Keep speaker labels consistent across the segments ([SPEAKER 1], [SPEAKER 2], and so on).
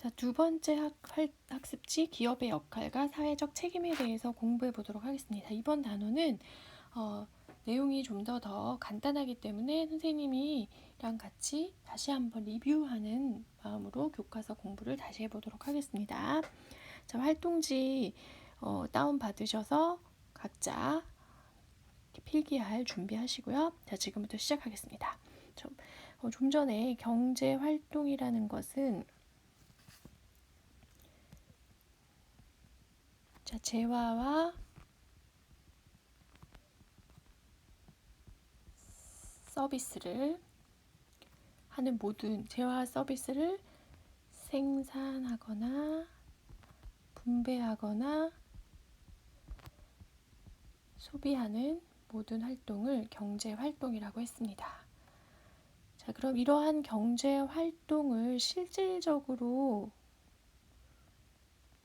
[SPEAKER 1] 자, 두 번째 학, 활- 학습지 기업의 역할과 사회적 책임에 대해서 공부해 보도록 하겠습니다. 이번 단어는 어, 내용이 좀더더 간단하기 때문에 선생님이랑 같이 다시 한번 리뷰하는 마음으로 교과서 공부를 다시 해보도록 하겠습니다. 자, 활동지 어, 다운 받으셔서 각자 필기할 준비하시고요. 자, 지금부터 시작하겠습니다. 좀, 어, 좀 전에 경제 활동이라는 것은 자, 재화와 서비스를 하는 모든 재화 서비스를 생산하거나 분배하거나 소비하는 모든 활동을 경제 활동이라고 했습니다. 자, 그럼 이러한 경제 활동을 실질적으로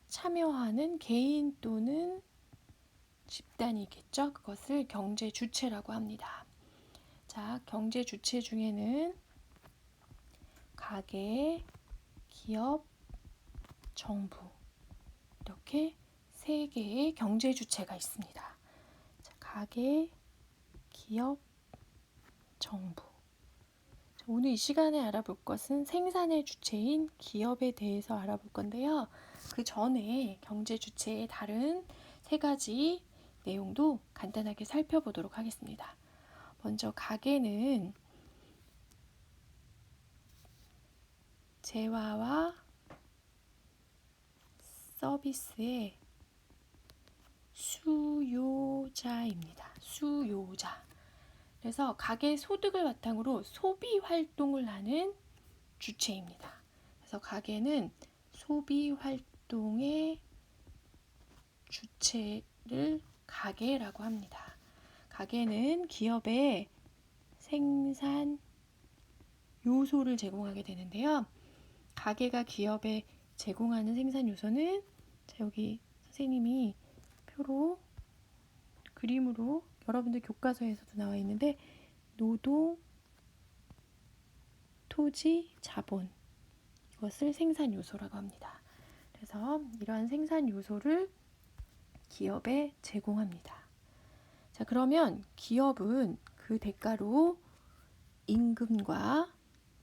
[SPEAKER 1] 참여하는 개인 또는 집단이겠죠. 그것을 경제 주체라고 합니다. 자, 경제 주체 중에는 가계, 기업, 정부 이렇게 세 개의 경제 주체가 있습니다. 자, 가계, 기업, 정부. 자, 오늘 이 시간에 알아볼 것은 생산의 주체인 기업에 대해서 알아볼 건데요. 그 전에 경제 주체의 다른 세 가지 내용도 간단하게 살펴보도록 하겠습니다. 먼저 가계는 재화와 서비스의 수요자입니다. 수요자. 그래서 가계 소득을 바탕으로 소비 활동을 하는 주체입니다. 그래서 가계는 소비 활동 의 주체를 가계라고 합니다. 가계는 기업의 생산 요소를 제공하게 되는데요. 가계가 기업에 제공하는 생산 요소는 자, 여기 선생님이 표로 그림으로 여러분들 교과서에서도 나와 있는데 노동, 토지, 자본 이것을 생산 요소라고 합니다. 그래서 이러한 생산 요소를 기업에 제공합니다. 자, 그러면 기업은 그 대가로 임금과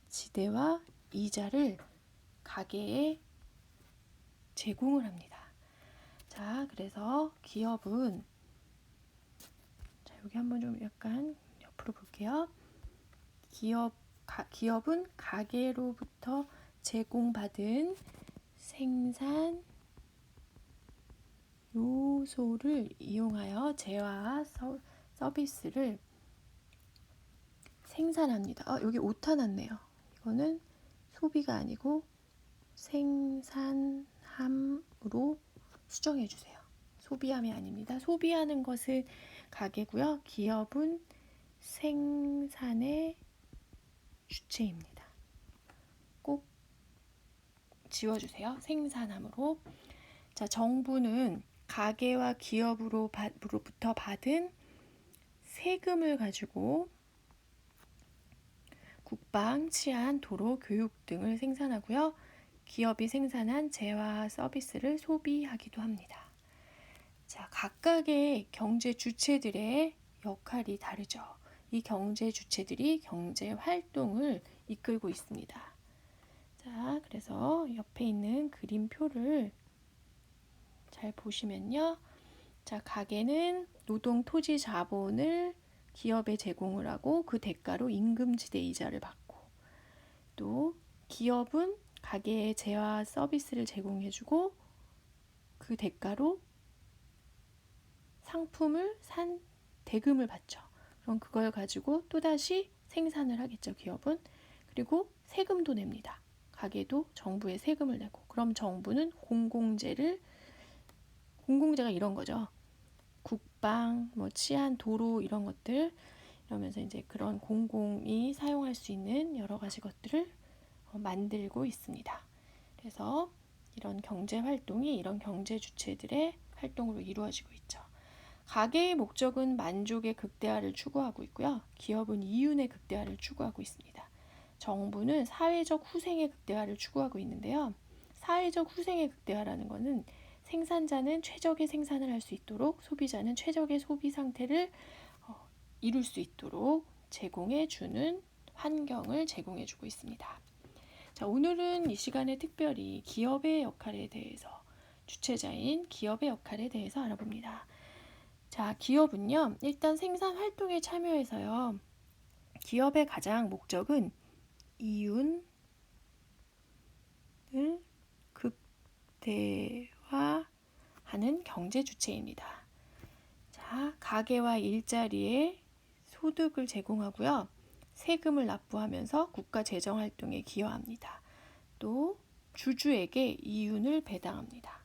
[SPEAKER 1] 지대와 이자를 가게에 제공을 합니다. 자, 그래서 기업은 자, 여기 한번 좀 약간 옆으로 볼게요. 기업 가, 기업은 가게로부터 제공받은 생산 요소를 이용하여 재화 서, 서비스를 생산합니다. 아, 여기 오타 났네요. 이거는 소비가 아니고 생산함으로 수정해 주세요. 소비함이 아닙니다. 소비하는 것은 가게고요. 기업은 생산의 주체입니다. 꼭 지워주세요. 생산함으로. 자, 정부는 가게와 기업으로 로부터 받은 세금을 가지고 국방, 치안, 도로, 교육 등을 생산하고요. 기업이 생산한 재화 서비스를 소비하기도 합니다. 자, 각각의 경제 주체들의 역할이 다르죠. 이 경제 주체들이 경제 활동을 이끌고 있습니다. 자, 그래서 옆에 있는 그림표를 잘 보시면요. 자, 가게는 노동 토지 자본을 기업에 제공을 하고 그 대가로 임금지대 이자를 받고 또 기업은 가게에 재화 서비스를 제공해주고 그 대가로 상품을 산 대금을 받죠. 그럼 그걸 가지고 또다시 생산을 하겠죠, 기업은. 그리고 세금도 냅니다. 가게도 정부에 세금을 내고. 그럼 정부는 공공재를, 공공재가 이런 거죠. 국방, 뭐 치안, 도로 이런 것들 이러면서 이제 그런 공공이 사용할 수 있는 여러 가지 것들을 어, 만들고 있습니다. 그래서 이런 경제 활동이 이런 경제 주체들의 활동으로 이루어지고 있죠. 가계의 목적은 만족의 극대화를 추구하고 있고요. 기업은 이윤의 극대화를 추구하고 있습니다. 정부는 사회적 후생의 극대화를 추구하고 있는데요. 사회적 후생의 극대화라는 것은 생산자는 최적의 생산을 할 수 있도록 소비자는 최적의 소비 상태를 어, 이룰 수 있도록 제공해 주는 환경을 제공해 주고 있습니다. 자, 오늘은 이 시간에 특별히 기업의 역할에 대해서 주체자인 기업의 역할에 대해서 알아봅니다. 자, 기업은요. 일단 생산 활동에 참여해서요. 기업의 가장 목적은 이윤을 극대화하는 경제 주체입니다. 자, 가게와 일자리에 소득을 제공하고요. 세금을 납부하면서 국가 재정 활동에 기여합니다. 또 주주에게 이윤을 배당합니다.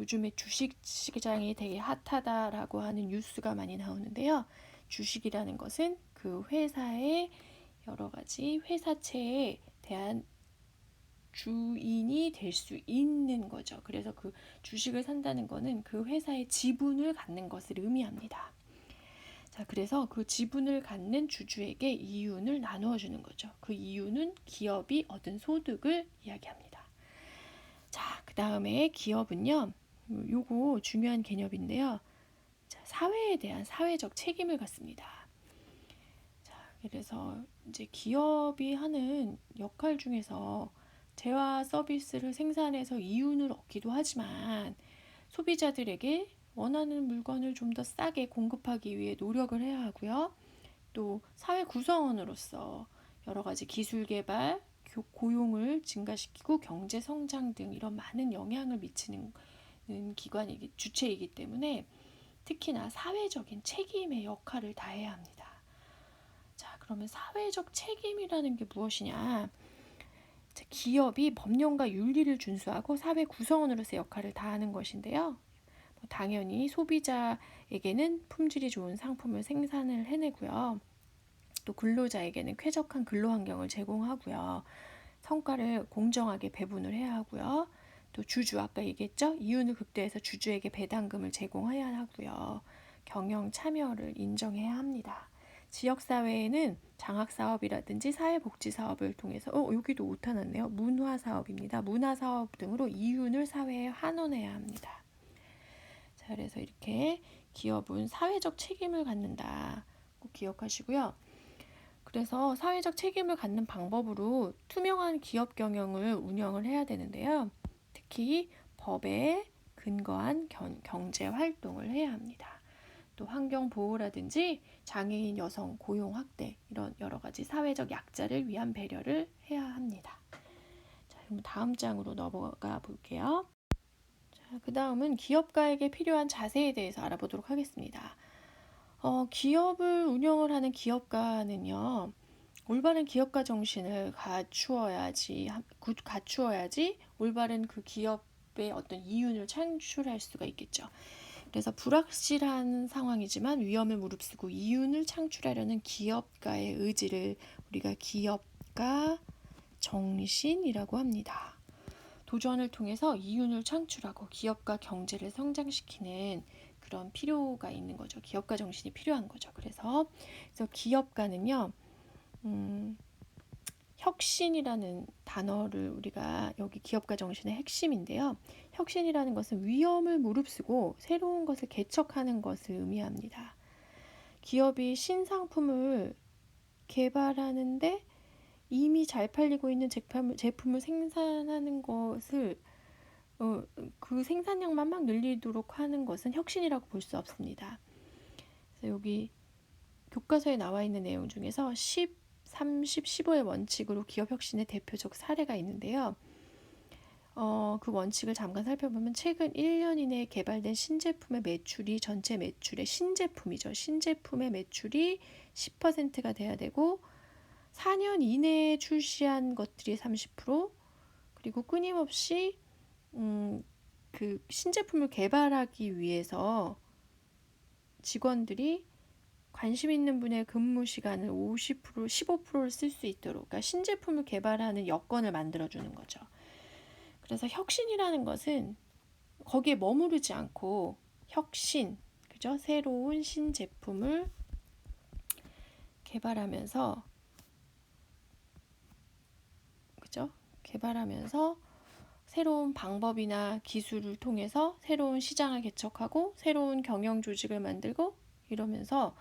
[SPEAKER 1] 요즘에 주식 시장이 되게 핫하다라고 하는 뉴스가 많이 나오는데요. 주식이라는 것은 그 회사의 여러 가지 회사체에 대한 주인이 될 수 있는 거죠. 그래서 그 주식을 산다는 것은 그 회사의 지분을 갖는 것을 의미합니다. 자, 그래서 그 지분을 갖는 주주에게 이윤을 나누어 주는 거죠. 그 이윤은 기업이 얻은 소득을 이야기합니다. 자, 그 다음에 기업은요, 요거 중요한 개념인데요. 자, 사회에 대한 사회적 책임을 갖습니다. 자, 그래서 이제 기업이 하는 역할 중에서 재화 서비스를 생산해서 이윤을 얻기도 하지만 소비자들에게 원하는 물건을 좀 더 싸게 공급하기 위해 노력을 해야 하고요. 또 사회 구성원으로서 여러 가지 기술 개발, 고용을 증가시키고 경제 성장 등 이런 많은 영향을 미치는 기관이기 주체이기 때문에 특히나 사회적인 책임의 역할을 다해야 합니다. 자, 그러면 사회적 책임이라는 게 무엇이냐? 기업이 법령과 윤리를 준수하고 사회 구성원으로서 역할을 다하는 것인데요. 뭐 당연히 소비자에게는 품질이 좋은 상품을 생산을 해내고요. 또 근로자에게는 쾌적한 근로 환경을 제공하고요. 성과를 공정하게 배분을 해야 하고요. 또 주주 아까 얘기했죠? 이윤을 극대해서 주주에게 배당금을 제공해야 하고요. 경영 참여를 인정해야 합니다. 지역 사회에는 장학 사업이라든지 사회복지 사업을 통해서 어 여기도 오타났네요. 문화 사업입니다. 문화 사업 등으로 이윤을 사회에 환원해야 합니다. 자, 그래서 이렇게 기업은 사회적 책임을 갖는다. 꼭 기억하시고요. 그래서 사회적 책임을 갖는 방법으로 투명한 기업 경영을 운영을 해야 되는데요. 특히 법에 근거한 경제 활동을 해야 합니다. 또 환경 보호라든지 장애인 여성 고용 확대 이런 여러 가지 사회적 약자를 위한 배려를 해야 합니다. 자, 그럼 다음 장으로 넘어가 볼게요. 자, 그 다음은 기업가에게 필요한 자세에 대해서 알아보도록 하겠습니다. 어, 기업을 운영을 하는 기업가는요, 올바른 기업가 정신을 갖추어야지, 갖추어야지 올바른 그 기업의 어떤 이윤을 창출할 수가 있겠죠. 그래서 불확실한 상황이지만 위험을 무릅쓰고 이윤을 창출하려는 기업가의 의지를 우리가 기업가 정신이라고 합니다. 도전을 통해서 이윤을 창출하고 기업과 경제를 성장시키는 그런 필요가 있는 거죠. 기업가 정신이 필요한 거죠. 그래서, 그래서 기업가는요, 음, 혁신이라는 단어를 우리가 여기 기업가 정신의 핵심인데요. 혁신이라는 것은 위험을 무릅쓰고 새로운 것을 개척하는 것을 의미합니다. 기업이 신상품을 개발하는데 이미 잘 팔리고 있는 제품을, 제품을 생산하는 것을 어, 그 생산량만 막 늘리도록 하는 것은 혁신이라고 볼 수 없습니다. 그래서 여기 교과서에 나와 있는 내용 중에서 10, 30, 15의 원칙으로 기업 혁신의 대표적 사례가 있는데요. 어, 그 원칙을 잠깐 살펴보면 최근 1년 이내에 개발된 신제품의 매출이 전체 매출의 신제품이죠. 신제품의 매출이 10%가 돼야 되고 4년 이내에 출시한 것들이 30% 그리고 끊임없이 음, 그 신제품을 개발하기 위해서 직원들이 관심 있는 분의 근무 시간을 50% 15%를 쓸 수 있도록 그러니까 신제품을 개발하는 여건을 만들어 주는 거죠. 그래서 혁신이라는 것은 거기에 머무르지 않고 혁신, 그죠? 새로운 신제품을 개발하면서 그죠? 개발하면서 새로운 방법이나 기술을 통해서 새로운 시장을 개척하고 새로운 경영 조직을 만들고 이러면서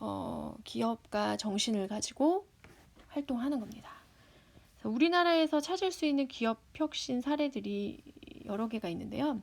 [SPEAKER 1] 어, 기업가 정신을 가지고 활동하는 겁니다. 그래서 우리나라에서 찾을 수 있는 기업 혁신 사례들이 여러 개가 있는데요.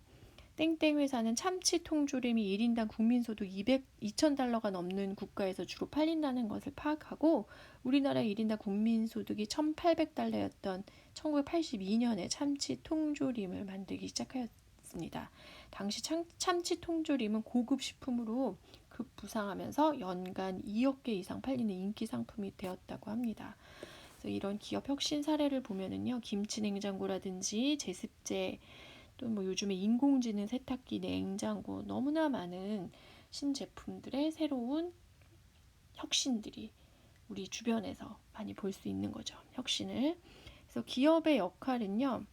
[SPEAKER 1] 땡땡 회사는 참치 통조림이 1인당 국민소득 200, 2,000달러가 넘는 국가에서 주로 팔린다는 것을 파악하고 우리나라의 1인당 국민소득이 1,800달러였던 1982년에 참치 통조림을 만들기 시작하였습니다. 당시 참, 참치 통조림은 고급 식품으로 급부상하면서 연간 2억 개 이상 팔리는 인기 상품이 되었다고 합니다. 그래서 이런 기업 혁신 사례를 보면은요, 김치 냉장고라든지 제습제 또 뭐 요즘에 인공지능 세탁기, 냉장고 너무나 많은 신제품들의 새로운 혁신들이 우리 주변에서 많이 볼 수 있는 거죠. 혁신을. 그래서 기업의 역할은요.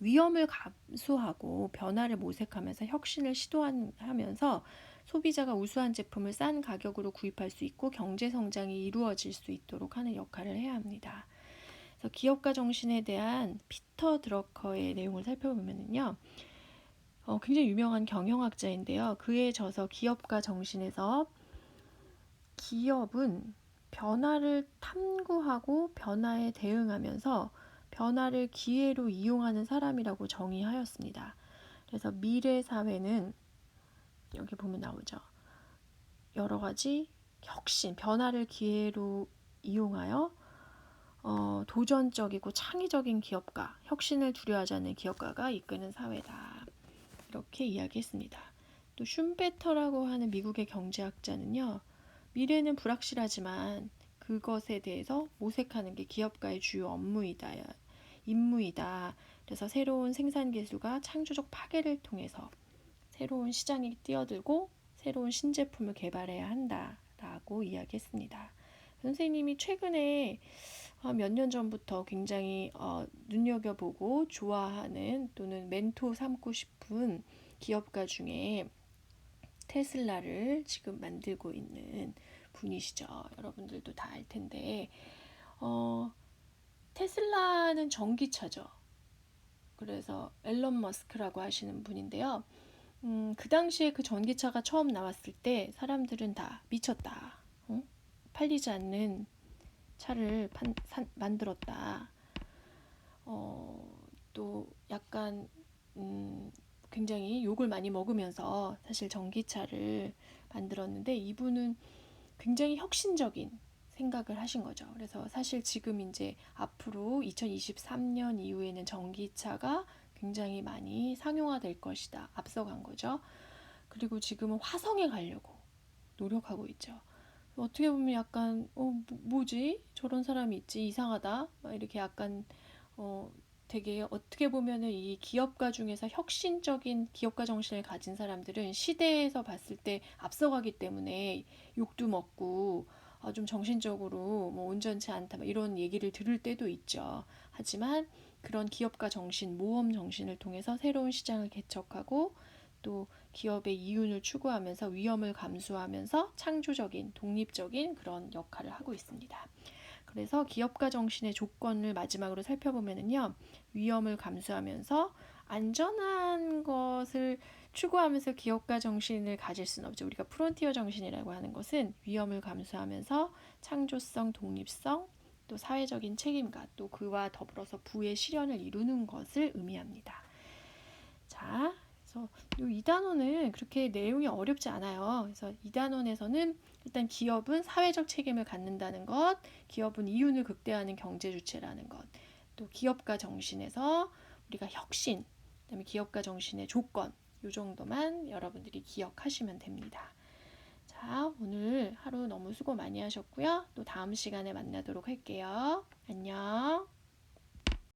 [SPEAKER 1] 위험을 감수하고 변화를 모색하면서 혁신을 시도하면서 소비자가 우수한 제품을 싼 가격으로 구입할 수 있고 경제 성장이 이루어질 수 있도록 하는 역할을 해야 합니다. 그래서 기업가 정신에 대한 피터 드러커의 내용을 살펴보면요. 어, 굉장히 유명한 경영학자인데요. 그에 져서 기업가 정신에서 기업은 변화를 탐구하고 변화에 대응하면서 변화를 기회로 이용하는 사람이라고 정의하였습니다. 그래서 미래 사회는 여기 보면 나오죠. 여러 가지 혁신, 변화를 기회로 이용하여 어, 도전적이고 창의적인 기업가, 혁신을 두려워하지 않는 기업가가 이끄는 사회다. 이렇게 이야기했습니다. 또 슌베터라고 하는 미국의 경제학자는요. 미래는 불확실하지만 그것에 대해서 모색하는 게 기업가의 주요 업무이다. 임무이다. 그래서 새로운 생산 기술과 창조적 파괴를 통해서 새로운 시장에 뛰어들고 새로운 신제품을 개발해야 한다라고 이야기했습니다. 선생님이 최근에 어, 몇년 전부터 굉장히 어, 눈여겨보고 좋아하는 또는 멘토 삼고 싶은 기업가 중에 테슬라를 지금 만들고 있는 분이시죠. 여러분들도 다 알 텐데, 어, 테슬라는 전기차죠. 그래서 앨런 머스크라고 하시는 분인데요. 음, 그 당시에 그 전기차가 처음 나왔을 때 사람들은 다 미쳤다. 어? 팔리지 않는 차를 판, 산, 만들었다. 어, 또 약간 음, 굉장히 욕을 많이 먹으면서 사실 전기차를 만들었는데 이분은 굉장히 혁신적인 생각을 하신 거죠. 그래서 사실 지금 이제 앞으로 2023년 이후에는 전기차가 굉장히 많이 상용화될 것이다. 앞서간 거죠. 그리고 지금은 화성에 가려고 노력하고 있죠. 어떻게 보면 약간 어 뭐, 지 저런 사람이 있지 이상하다 막 이렇게 약간 어 되게 어떻게 보면은 이 기업가 중에서 혁신적인 기업가 정신을 가진 사람들은 시대에서 봤을 때 앞서가기 때문에 욕도 먹고 어, 좀 정신적으로 뭐 온전치 않다 이런 얘기를 들을 때도 있죠. 하지만 그런 기업가 정신, 모험 정신을 통해서 새로운 시장을 개척하고 또 기업의 이윤을 추구하면서 위험을 감수하면서 창조적인 독립적인 그런 역할을 하고 있습니다. 그래서 기업가 정신의 조건을 마지막으로 살펴보면은요. 위험을 감수하면서 안전한 것을 추구하면서 기업가 정신을 가질 수는 없죠. 우리가 프론티어 정신이라고 하는 것은 위험을 감수하면서 창조성, 독립성, 또 사회적인 책임과 또 그와 더불어서 부의 실현을 이루는 것을 의미합니다. 자, 그래서 이 단원은 그렇게 내용이 어렵지 않아요. 그래서 이 단원에서는 일단 기업은 사회적 책임을 갖는다는 것, 기업은 이윤을 극대화하는 경제 주체라는 것, 또 기업가 정신에서 우리가 혁신, 그다음에 기업가 정신의 조건, 이 정도만 여러분들이 기억하시면 됩니다. 자, 오늘 하루 너무 수고 많이 하셨고요. 또 다음 시간에 만나도록 할게요. 안녕.